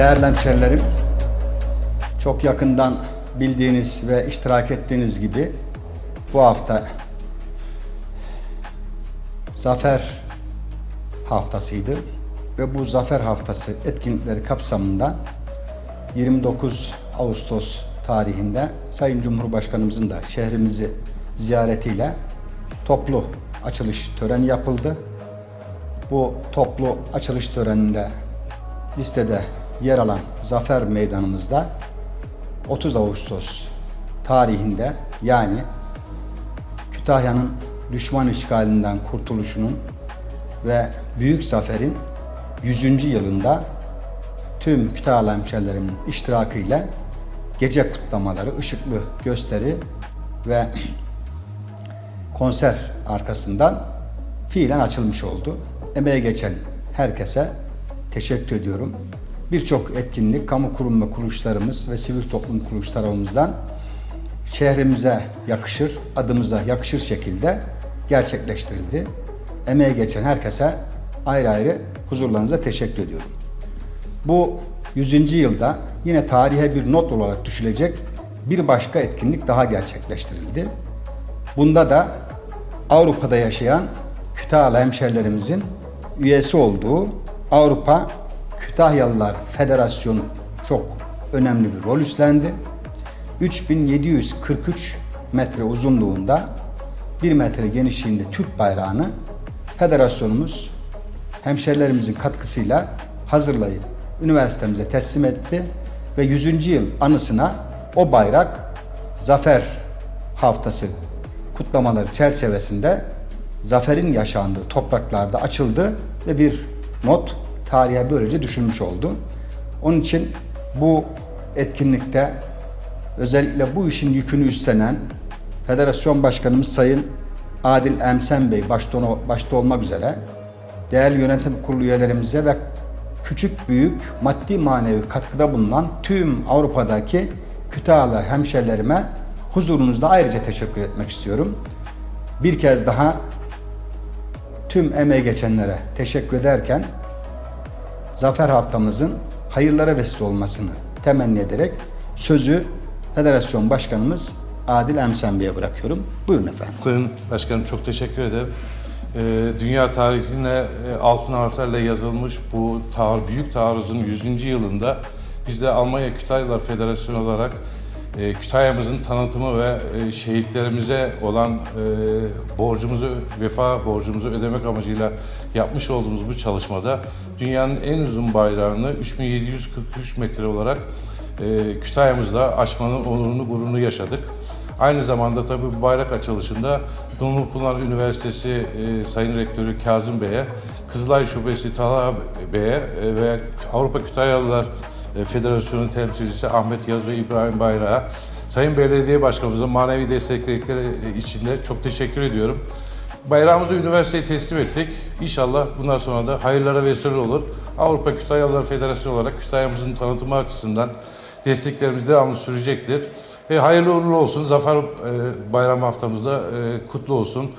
Değerli hemşerilerim, çok yakından bildiğiniz ve iştirak ettiğiniz gibi bu hafta Zafer haftasıydı ve bu Zafer Haftası etkinlikleri kapsamında 29 Ağustos tarihinde Sayın Cumhurbaşkanımızın da şehrimizi ziyaretiyle toplu açılış töreni yapıldı. Bu toplu açılış töreninde listede yer alan Zafer Meydanımızda 30 Ağustos tarihinde yani Kütahya'nın düşman işgalinden kurtuluşunun ve Büyük Zafer'in 100. yılında tüm Kütahyalı hemşerilerimin iştirakıyla gece kutlamaları, ışıklı gösteri ve konser arkasından fiilen açılmış oldu. Emeğe geçen herkese teşekkür ediyorum. Birçok etkinlik, kamu kurum ve kuruluşlarımız ve sivil toplum kuruluşlarımızdan şehrimize yakışır, adımıza yakışır şekilde gerçekleştirildi. Emeğe geçen herkese ayrı ayrı huzurlarınıza teşekkür ediyorum. Bu 100. yılda yine tarihe bir not olarak düşülecek bir başka etkinlik daha gerçekleştirildi. Bunda da Avrupa'da yaşayan Kütahyalı hemşerilerimizin üyesi olduğu Avrupa Kütahyalılar Federasyonu çok önemli bir rol üstlendi. 3743 metre uzunluğunda 1 metre genişliğinde Türk bayrağını federasyonumuz hemşerilerimizin katkısıyla hazırlayıp üniversitemize teslim etti ve 100. yıl anısına o bayrak Zafer Haftası kutlamaları çerçevesinde zaferin yaşandığı topraklarda açıldı ve bir not tarihe böylece düşülmüş oldu. Onun için bu etkinlikte özellikle bu işin yükünü üstlenen Federasyon Başkanımız Sayın Adil Emsen Bey başta, başta olmak üzere değerli yönetim kurulu üyelerimize ve küçük büyük maddi manevi katkıda bulunan tüm Avrupa'daki Kütahyalı hemşerilerime huzurunuzda ayrıca teşekkür etmek istiyorum. Bir kez daha tüm emeği geçenlere teşekkür ederken Zafer haftamızın hayırlara vesile olmasını temenni ederek sözü Federasyon Başkanımız Adil Emsen Bey'e bırakıyorum. Buyurun efendim. Sayın Başkanım çok teşekkür ederim. Ee, dünya tarihine e, altın harflerle yazılmış bu taarruz, büyük taarruzun 100. yılında biz de Almanya Kütahyalılar Federasyonu olarak e, Kütahya'mızın tanıtımı ve e, şehitlerimize olan e, borcumuzu, vefa borcumuzu ödemek amacıyla yapmış olduğumuz bu çalışmada dünyanın en uzun bayrağını 3743 metre olarak e, Kütahya'mızda açmanın onurunu, gururunu yaşadık. Aynı zamanda tabii bu bayrak açılışında Dumlupınar Üniversitesi e, Sayın Rektörü Kazım Bey'e, Kızılay Şubesi Talha Bey'e e, ve Avrupa Kütahyalılar Federasyonu temsilcisi Ahmet Yaz ve İbrahim Bayrak'a, Sayın Belediye Başkanımıza manevi destekledikleri için de çok teşekkür ediyorum. Bayrağımızı üniversiteye teslim ettik. İnşallah bundan sonra da hayırlara vesile olur. Avrupa Kütahyalılar Federasyonu olarak Kütahya'mızın tanıtımı açısından desteklerimiz devamlı sürecektir. E, hayırlı uğurlu olsun. Zafer e, Bayram haftamızda e, kutlu olsun.